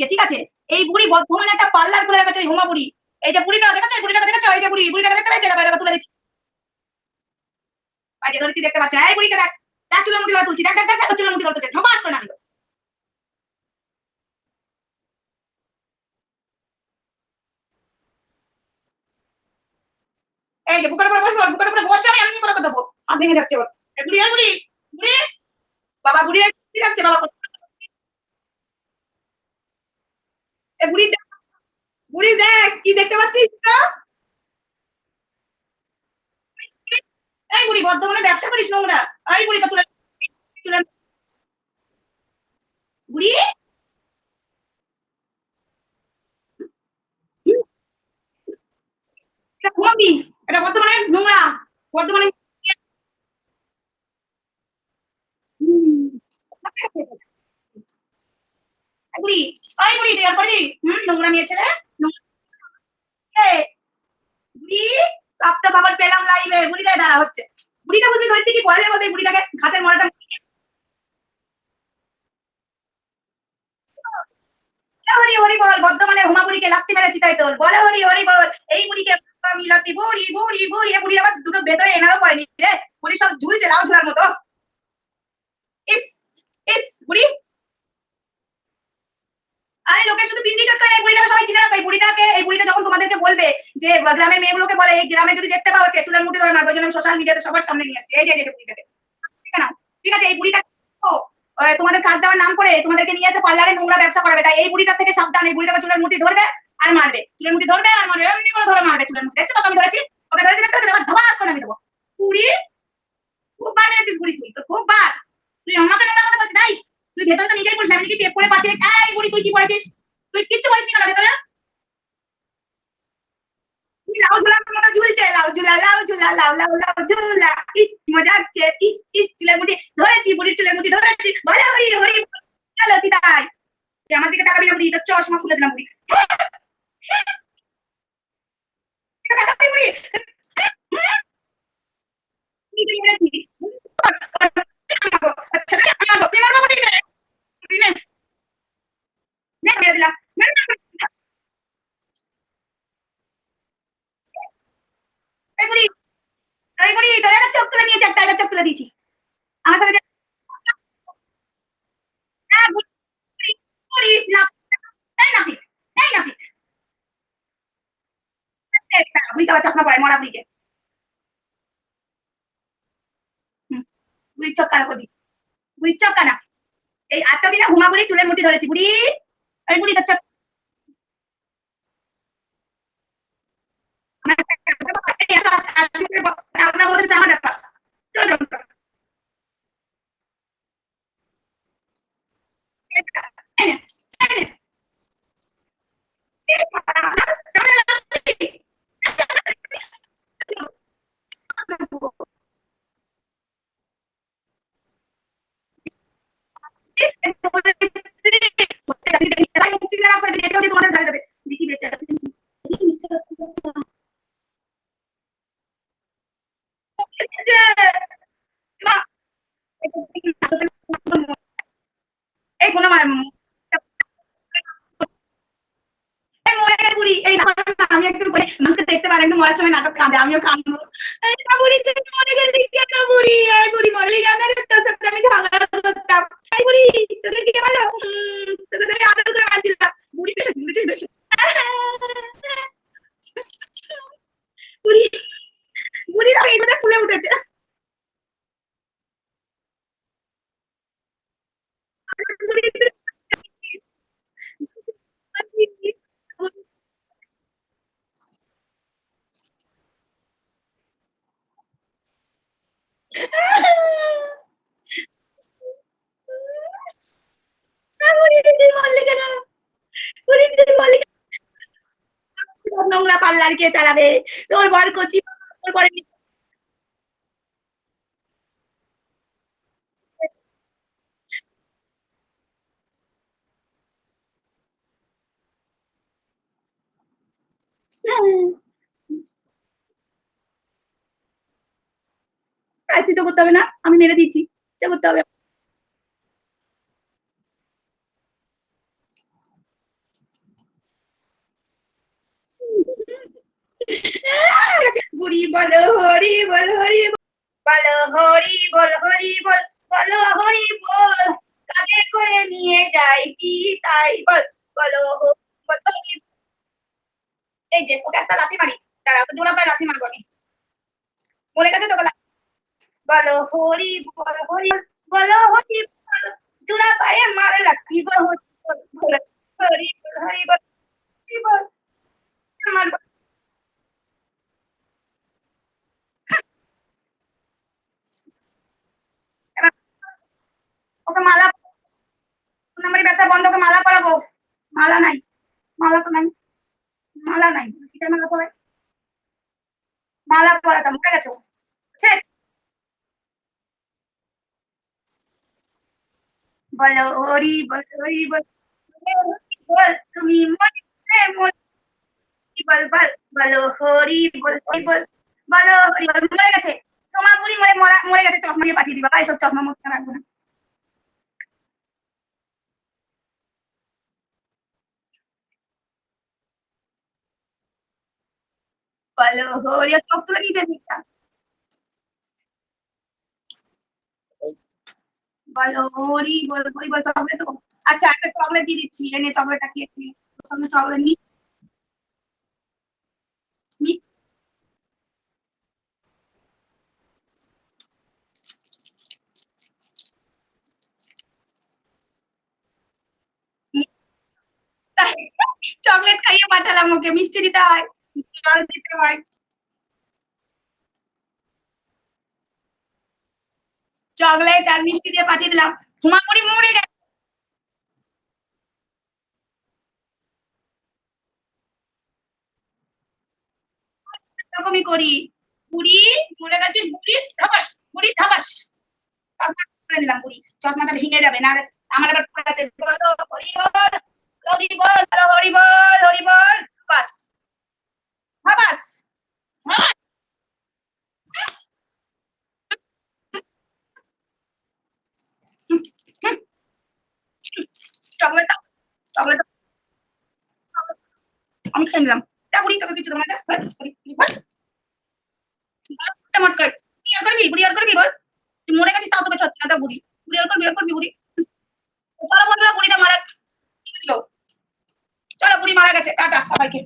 বুড়িকে ঠিক আছে? এই বুড়ি বর্ধমানে একটা পার্লার খুলে রেখেছে হুমা বুড়ি। এই যে বুড়িটা দেখেছ এই বুড়িটাকে দেখেছ এই যে বুড়ি বুড়িটাকে দেখতে পাচ্ছি দেখো দেখো তুলে দিচ্ছি। এই যে ধরতি দেখতে পাচ্ছ এই বুড়িকে দেখ। দেখ চুলের মুঠি ধরে তুলছি দেখ দেখ দেখ দেখ, চুলের মুঠি ধরে তুলছে। ধপাস করে নামলো এই যে বুকের উপরে বসবো বুকের উপরে বসে আমি এমনি করে কথা হাত ভেঙে যাচ্ছে ওর। বুড়ি এই বুড়ি বুড়ি। বাবা বুড়ি যাচ্ছে বাবা বুড়ি দেখ বুড়ি দেখ, কি দেখতে পাচ্ছিস তো এই বুড়ি বর্ধমানে ব্যবসা করিস নোংরা। এই বুড়ি তো তুলে তুলে বুড়ি? এটা বর্ধমানে নোংরা বর্ধমানে হুম, এই বুড়ি ওই বুড়ি তুই আর করবি হুম, নোংরা খবর পেলাম লাইভে বুড়িটাই দাঁড়া হচ্ছে। বুড়িটা বুঝবি ধরতে কি করা যায় বলতে বুড়িটাকে? ঘাটের মরাটা হরি হরি বল বর্ধমানে হুমা বুড়িকে লাত্তি মেরেছি তাই তোর। বলে হরি হরি বল, এই বুড়িকে আমি লাত্তি বুড়ি বুড়ি বুড়ি। বুড়ি আবার দুটো ভেতরে এনারও পড়েনি রে। বুড়ি সব ঝুলছে লাউ ঝুলার মতো। ইস ইস, বুড়ি। রাখো এই বুড়িটাকে, এই বুড়িটা যখন তোমাদেরকে বলবে যে গ্রামের মেয়েগুলোকে বলে, এই গ্রামে যদি দেখতে পাও একে চুলের মুঠি ধরে মারবো জন্য সোশ্যাল মিডিয়াতে সবার সামনে নিয়ে আসছি এই যে যে বুড়িটাকে। ঠিক আছে এই বুড়িটা তোমাদের কাজ দেওয়ার নাম করে তোমাদেরকে নিয়ে এসে পার্লারে নোংরা ব্যবসা করাবে। তাই এই বুড়িটার থেকে সাবধান, এই বুড়িটাকে চুলের মুঠি ধরবে আর মারবে। চুলের মুঠি ধরবে আর মারবে, এমনি করে ধরে মারবে চুলের মুঠি। দেখছ তো, আমি ধরেছি? ওকে ধরেছি দেখতে দেখো ধবাস করে আমি দেবো। বুড়ি, খুব বার মেরেছিস বুড়ি তুই তো খুব বার। তুই আমাকে নোংরা কথা বলছিস তাই তুই ভেতরে তো নিজেই পড়িস আমি কি টেপ করে পাচ্ছি এই বুড়ি, তুই কি পড়েছিস তুই কিচ্ছু করিস না ভেতরে? লাউ ঝোলার মতো ঝুলছে লাউ ঝুলা লাউ ঝুলা, লাউ লাউ লাউ ঝুলা। ইস, মজা হচ্ছে ইস ইস, চুলের ধরেছি, বুড়ির চুলের ধরেছি। বলে, হরি হরি চলো চিতাই। তুই আমার দিকে তাকাবি না, বুড়ি, তোর চশমা খুলে দিলাম, বুড়ি। তাকাবি, বুড়ি তুই কি করেছিস? আচ্ছা, রে, আমাগো, তুই মারবো বুড়ি রে। বুড়ি নে। নে, মেরে দিলাম। মেরে দিলাম। এই বুড়ি, এই বুড়ি, তোর একটা চোখ তুলে নিয়েছি, একটা, একটা চোখ তুলে দিয়েছি। আমার সাথে যে- আহ, বুড়ি, বুড়ি, বুড়ি, না, এই নাপিত, এই নাপিত। এই শালা, বুড়িকে আবার চশমা পরায়, মরা বুড়িকে। বুড়ির চোখ কালো করে দিই। বুড়ির চোখ কানা। এই এতদিনে হুমা বুড়ি চুলের মুঠি ধরেছি বুড়ি বুড়ি তোর চোখ আমার ব্যাপার চলে দেখতে পারে, একটু সময় নাটক কাঁদে, আমিও কাঁদবো। বুড়ি, তুই মরে গেলি বুড়ি। বুড়ি মরে কেন তোর সাথে? আমি কে বলো উম, তোকে তো আদর করে মারছিলাম বুড়ি তো বুড়ি তো বুড়ি বুড়ি তো এইগুলো ফুলে উঠেছে পাল্লার কে চালাবে? তোর বর কচি, তোর পরে প্রায়শ্চিত করতে হবে না, আমি মেরে দিচ্ছি। যা করতে হবে। বুড়ি বলো হরি বল হরি বল। হরি বল হরি বল বলো হরি বল কাজে করে নিয়ে যাই কি তাই বল বলো হরি। এই যে ওকে একটা লাথি মারি দাঁড়া ওকে জোড়া পায়ে লাথি মারবো আমি মরে গেছে তোকে বলো হরি বল হরি বল, হরি বল জোড়া পায়ে মারে লাথি বল হরি বল বলো হরি বল হরি বল হরি বল মারবো এবার ওকে মালা নাম্বারি ব্যবসা বন্ধ করে মালা পরাবো মালা নাই। মালা তো নাই। মালা নাই। কিসের মালা পরাই মালা পরাতাম উঠে গেছে। ও। শেষ বলো হরি বল হরি বল বলো, তুমি মরিতে মরি বল বল, বলো হরি বল হরি বল, বলো হরি বল, মরে গেছে। সোমা বুড়ি মরে, মরা গেছে, চশমা দিয়ে পাঠিয়ে দিবা। এইসব চশমা মুখে রাখব না। বলো আর চোখ তুলে নিচে দিকটা বলো হরি হরি বল চকলেট তো আচ্ছা একটা চকলেট দিয়ে দিচ্ছি এনে চকলেটটা একটু সঙ্গে চকলেট নি- চকলেট খাইয়ে পাঠালাম ওকে, মিষ্টি দিতে হয়। চকলেট আর মিষ্টি দিয়ে পাঠিয়ে দিলাম। হুমাপুরি গেছে। এরকমই করি। বুড়ি মরে গেছিস, বুড়ি ধাবাস বুড়ি ধাবাস চশমা করে দিলাম বুড়ি। চশমাটা ভেঙে যাবে, না আমার আবার হরি বলো, হরি বল হরি বল, বাস। খেয়ে নিলাম। বুড়ি তোকে কিছু তোমার বল তুই মরে গেছিস, তাও তোকে ছচ্ছে বুড়ি বুড়ি আর করবি আর করবি বুড়ি চলো বন্ধুরা বুড়িটা মারা দিল। চলো বুড়ি মারা গেছে। টাটা, সবাইকে।